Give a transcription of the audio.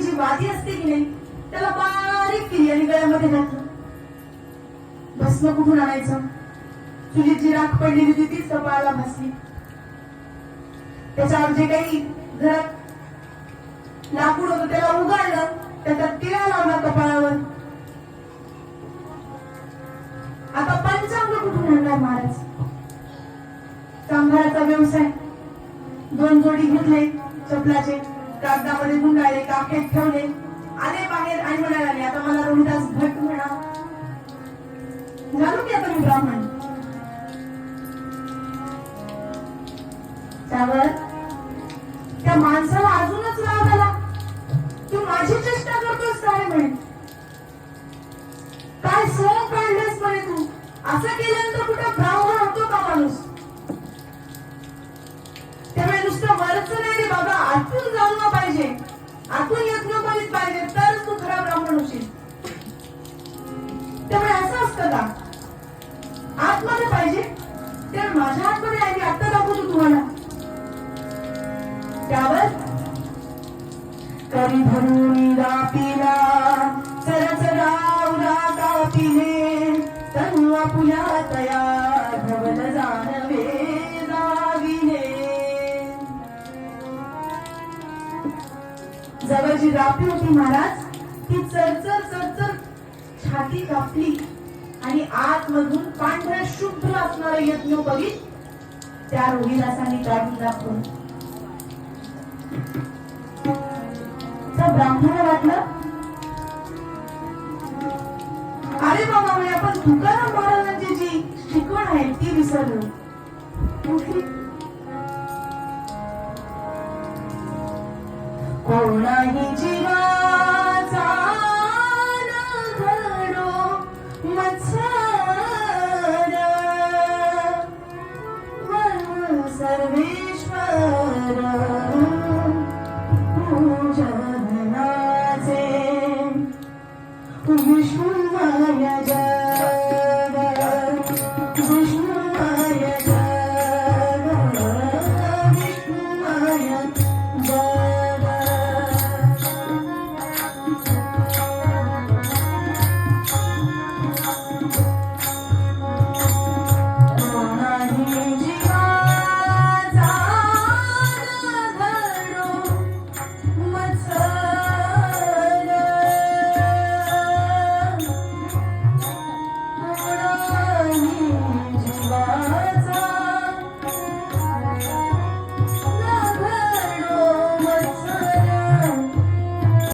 जी वादी असते की नाही त्याला बारीक केली आणि गळ्यामध्ये घातलं. भस्म कुठून आणायचं? चुलीत राख पडलेली होती तीच कपाळाला भासली त्याच्यावर जे काही घरात लाकूड होत त्याला उगाळलं त्याचा तिळा लावला कपाळावर. आता पंचांग कुठून आणणार महाराज? चांभाराचा व्यवसाय. दोन जोडी घेतले चपलाचे कागदामध्ये गुंडाळले काखेत ठेवले आले बाहेर आणि म्हणायला आता मला रोहिदास भट म्हणा झालो की आता मी ब्राह्मण. त्यावर त्या माणसाला अजूनच राग आला. तू माझी चेष्टा करतोस काय म्हणे? काय सोंग काढलेस म्हणे तू? असं केल्यानंतर कुठं ब्राह्मण होतो का माणूस? त्यामुळे नुसतं वरच नाही रे बाबा आतून जाणलं पाहिजे. आतून यत्न करीत पाहिजे तरच तू खरा ब्राह्मण होशील. त्यामुळे असं असतं का? आतमध्ये पाहिजे. तर माझ्या आतमध्ये त्यावर करी धरून रापीला सरसरा उरा कापिले तनु आपुल्या तया भवन जाणवे लाविले जवळ जी रापी होती महाराज ती चरचर चरचर छाती कापली आणि आतमधून पांढऱ्या शुभ्र असणारा यज्ञ बघित त्या रोहिदासांनी काढून दाखवून तर ब्राह्मण वाटलं अरे बाबा म्हणजे आपण तुकाराम महाराजांची जी शिकवण आहे ती विसरलो. कोणाही जीवाचा घडो मत्सर सर्वेश्वर. पूजनाचे विष्णू माया जग विष्णू माया